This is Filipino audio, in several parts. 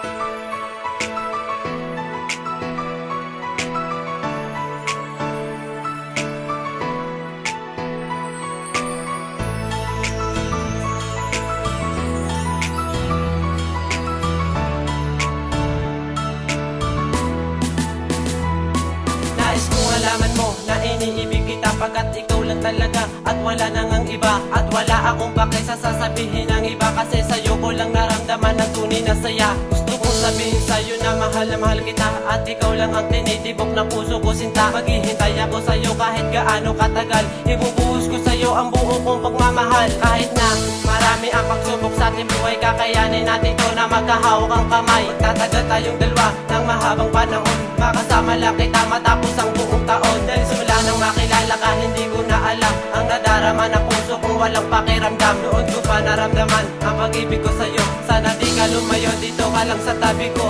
Nais kong alaman mo na iniibig kita Pagkat ikaw lang talaga at wala nang ang iba At wala akong pake sa sasabihin ng iba Kasi sa'yo mahal na kita At ikaw lang ang tinitibok ng puso ko sinta. Maghihintay ako sa'yo kahit gaano katagal. Ibubuhos ko sa'yo ang buo kong pagmamahal. Kahit na marami ang pagsubok sa ating buhay Kakayanin natin to na magkahawak ang kamay. Magtatagal tayong dalawa ng mahabang panahon. Makasama lang kita matapos ang buong taon. Dahil simula nang makilala ka hindi ko na alam Ang nadarama ng puso kong walang pakiramdam Noon ko pa naramdaman ang pag-ibig ko sa'yo. Sana di ka lumayo dito ka lang sa tabi ko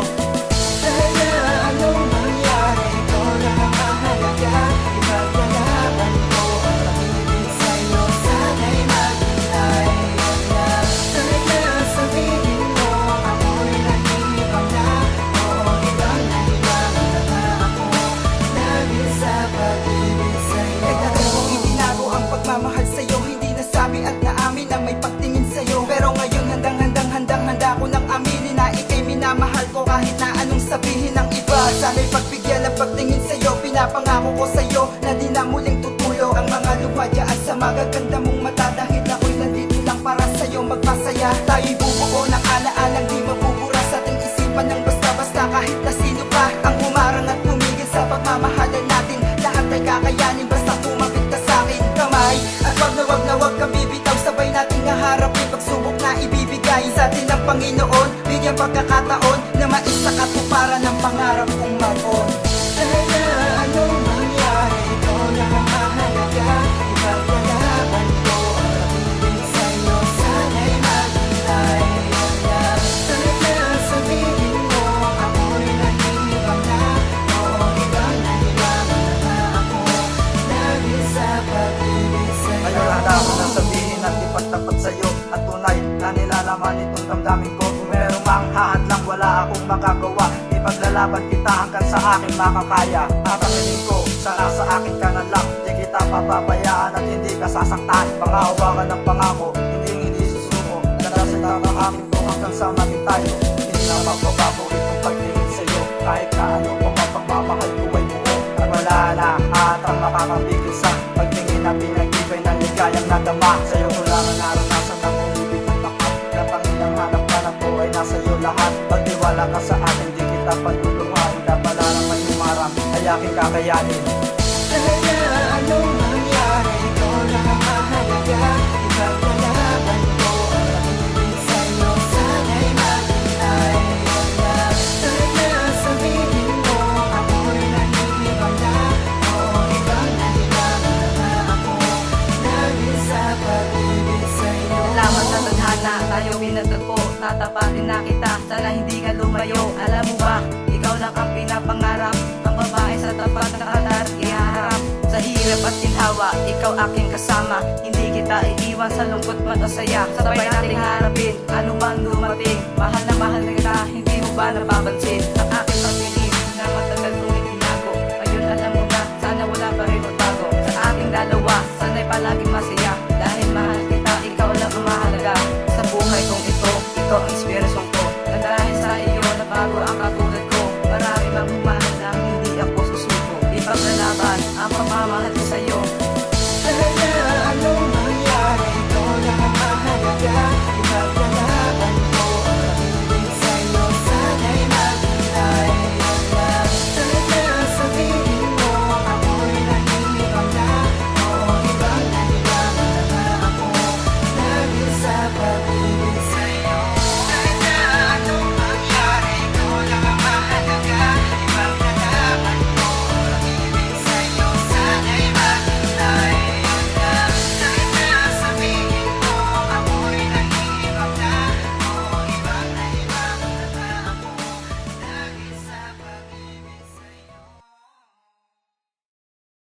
ko kahit na anong sabihin ng iba. Sana'y pagbigyan ng pagtingin sa'yo Pinapangako ko sa'yo na di na muling tutulo Ang mga lumadyaan sa magaganda mong mata. Dahil ako'y nandito lang para sa'yo magpasaya. Tayo'y bubuo ng alaalang di mabubura Sa ating isipan ng basta-basta. Kahit na sino pa Ang humarang at tumigil sa pagmamahalan natin. Lahat ay kakayanin basta kumapit ka sa'kin Kamay at wag na wag na wag kang bibitaw. Sabay nating haharapin pagsubok na ibibigay Sa atin ng Panginoon. Bigyan pagkakataon maisa katuparan ng pangarap kong akong makagawa Ipaglalaban kita hanggang sa aking makakaya. At aminin ko, sana sa akin ka na lang Di kita papabayaan at hindi ka sasaktan. Pangahawakan ng pangako, hindi hindi susuko Darasita ng aking buong hanggang sa maging tayo Hindi na magbabago itong pagtingin sa'yo. Kahit na ano pa man pagmamahal ko ay buo. At wala na at ang makakapigil sa Pagtingin na pinag-ibay ng ligayang nadama. Sa'yo ko lang ang Pagtiwala ka sa akin di kita pagtutulungan Kapala naman yung marami ay aking kakayanin Tatapatin na kita, sana hindi ka lumayo. Alam mo ba, ikaw lang ang pinapangarap. Ang babae sa tapat na kadar iharap Sa hirap at ginhawa, ikaw aking kasama. Hindi kita iiwan sa lungkot man o saya. Sabay nating harapin, ano man dumating. Mahal na mahal na kita, hindi mo ba napapansin ito ang inspirasyon ko. Na dahil sa iyo nabago ang katulad ko. Marami mang humahal na hindi ako susuko. Di paglalaban ang pamamahal